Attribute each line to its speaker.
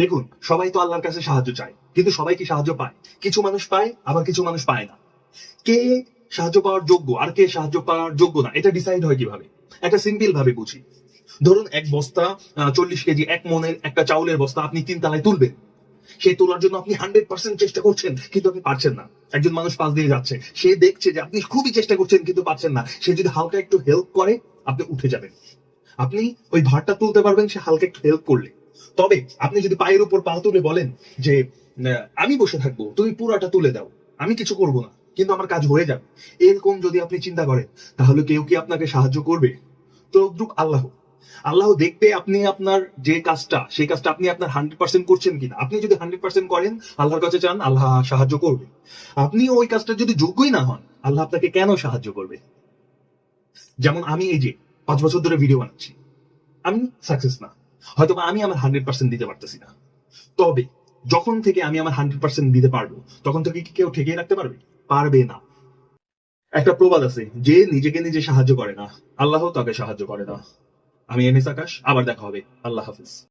Speaker 1: দেখুন, সবাই তো আল্লাহর কাছে সাহায্য চায়, কিন্তু সবাই কি সাহায্য পায়? কিছু মানুষ পায়, আবার কিছু মানুষ পায় না। কে সাহায্য পাওয়ার যোগ্য আর কে সাহায্য পাওয়ার যোগ্য না, এটা ডিসাইড হয় কীভাবে? একটা সিম্পল ভাবে বুঝি। ধরুন, এক বস্তা চল্লিশ কেজি, এক মনের একটা চাউলের বস্তা আপনি তিন তালায় তুলবেন। সেই তোলার জন্য আপনি হান্ড্রেড পার্সেন্ট চেষ্টা করছেন, কিন্তু আপনি পারছেন না। একজন মানুষ পাশ দিয়ে যাচ্ছে, সে দেখছে যে আপনি খুবই চেষ্টা করছেন, কিন্তু পারছেন না। সে যদি হালকা একটু হেল্প করে, আপনি উঠে যাবেন। আপনি ওই ভারটা তুলতে পারবেন, সে হালকা একটু হেল্প করলে। তবে আপনি যদি পায়ের উপর পা তুলে বলেন যে আমি বসে থাকব, তুমি পুরাটা তুলে দাও, আমি কিছু করব না, কিন্তু আমার কাজ হয়ে যাবে। এরকম যদি আপনি চিন্তা করেন, তাহলে কেউ কি আপনাকে সাহায্য করবে? তো আল্লাহ আল্লাহ দেখবে আপনি আপনার যে কাজটা, সেই কাজটা আপনি আপনার হান্ড্রেড পার্সেন্ট করছেন কিনা? আপনি যদি হান্ড্রেড পার্সেন্ট করেন, আল্লাহর কাছে চান, আল্লাহ সাহায্য করবে। আপনি ওই কাজটা যদি যোগ্যই না হন, আল্লাহ আপনাকে কেন সাহায্য করবে? যেমন আমি এই যে পাঁচ বছর ধরে ভিডিও বানাচ্ছি, আমি সাকসেস না। হয়তো আমি আমার হান্ড্রেড পার্সেন্ট দিতে পারতেছি না। তবে যখন থেকে আমি আমার হান্ড্রেড পার্সেন্ট দিতে পারব, তখন থেকে কি কেউ ঠেকিয়ে রাখতে পারবে? পারবে না। একটা প্রবাদ আছে, যে নিজেকে নিজে সাহায্য করে না আল্লাহ তাকে সাহায্য করে না। আমি এম এস আকাশ, আবার দেখা হবে। আল্লাহ হাফিজ।